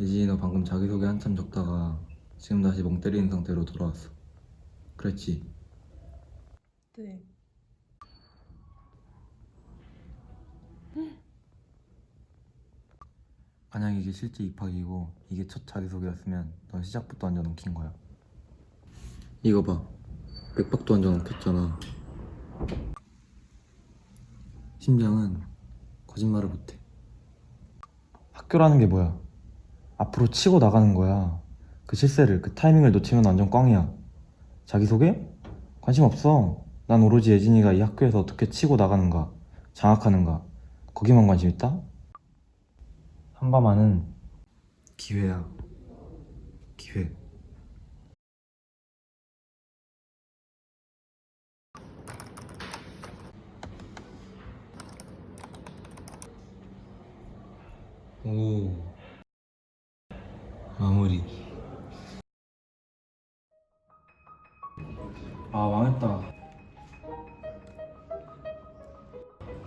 예진이 너 방금 자기소개 한참 적다가 지금 다시 멍 때리는 상태로 돌아왔어. 그랬지? 네. 만약 이게 실제 입학이고 이게 첫 자기소개였으면 넌 시작부터 완전 엉킨 거야. 이거 봐. 맥박도 완전 엉켰잖아. 심장은 거짓말을 못해. 학교라는 게 뭐야? 앞으로 치고 나가는 거야. 그 실세를, 그 타이밍을 놓치면 완전 꽝이야. 자기소개? 관심 없어. 난 오로지 예진이가 이 학교에서 어떻게 치고 나가는가, 장악하는가, 거기만 관심 있다? 한밤하는 기회야. 기회. 오. 마무리. 아, 망했다.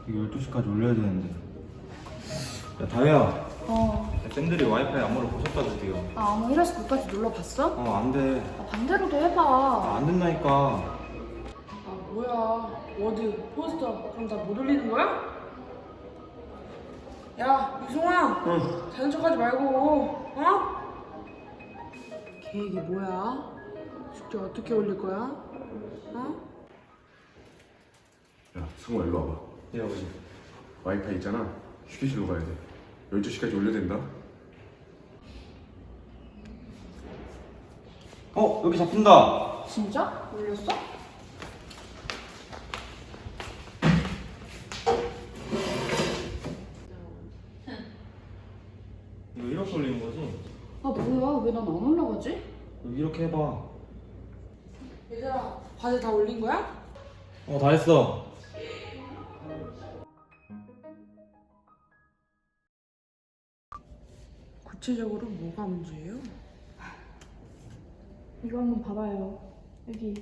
이거 12시까지 올려야 되는데. 야, 다혜야. 어, 쌤들이 와이파이 안무를 보셨다 드디어. 아, 아무 1에서 9까지 눌러봤어? 어, 안 돼. 아, 반대로도 해봐. 아, 안 된다니까. 아 뭐야 워드 포스터 그럼 다 못 올리는 거야? 야 유송아 응. 자는 척하지 말고 어? 계획이 뭐야? 숙제 어떻게 올릴 거야? 어? 야, 승우 일로 와봐. 예, 아버지. 와이파이 있잖아. 휴게실로 가야 돼. 12시까지 올려야 된다. 어, 여기 잡힌다. 진짜? 올렸어? 이거 이렇게 올리는 거지? 아, 뭐야? 왜 난 안 올라가지? 여기 이렇게 해봐. 얘들아 과제 다 올린 거야? 어, 다 했어. 구체적으로 뭐가 문제예요? 이거 한번 봐봐요. 여기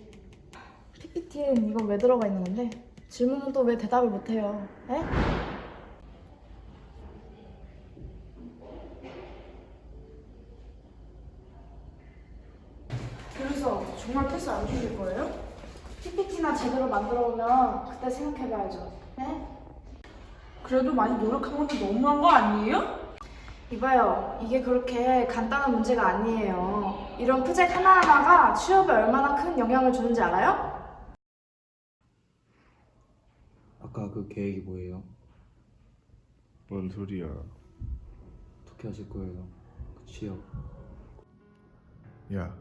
PPT엔 이건 왜 들어가 있는 건데? 질문은 또 왜 대답을 못해요? 에? 그래서 정말 패스 안 주실 거예요? PPT나 제대로 만들어 오면 그때 생각해봐야죠. 네? 그래도 많이 노력한 건데 너무한 거 아니에요? 이봐요. 이게 그렇게 간단한 문제가 아니에요. 이런 프젝 하나하나가 취업에 얼마나 큰 영향을 주는지 알아요? 아까 그 계획이 뭐예요? 뭔 소리야? 어떻게 하실 거예요? 그 취업. 야,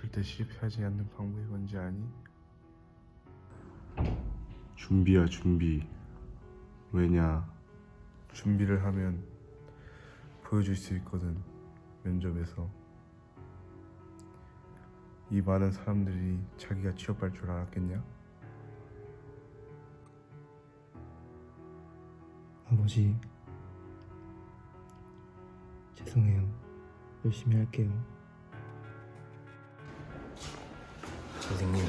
절대 실패하지 않는 방법이 뭔지 아니? 준비야, 준비. 왜냐? 준비를 하면 보여줄 수 있거든. 면접에서. 이 많은 사람들이 자기가 취업할 줄 알았겠냐? 아버지. 죄송해요. 열심히 할게요. 선생님,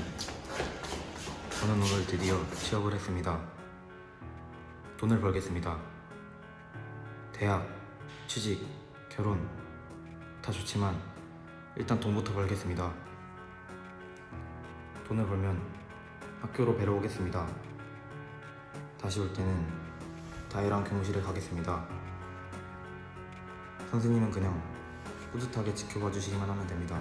저는 오늘 드디어 취업을 했습니다. 돈을 벌겠습니다. 대학, 취직, 결혼 다 좋지만 일단 돈부터 벌겠습니다. 돈을 벌면 학교로 뵈러 오겠습니다. 다시 올 때는 다혜랑 교무실에 가겠습니다. 선생님은 그냥 뿌듯하게 지켜봐 주시기만 하면 됩니다.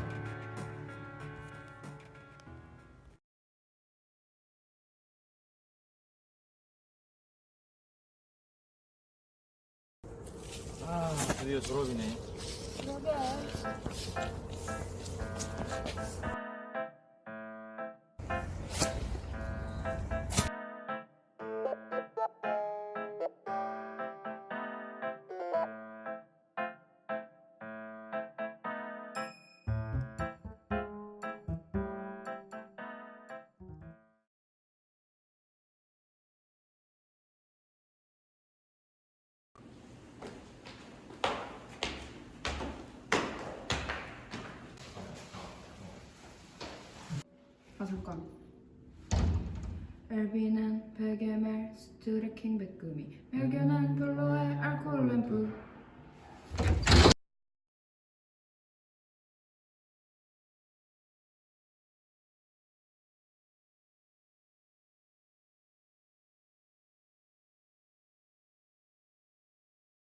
아, 드디어 졸업이네. 아 잠깐. 엘비는 베개멜 스트레킹 백금이 멜견은 별로의 알코올 램프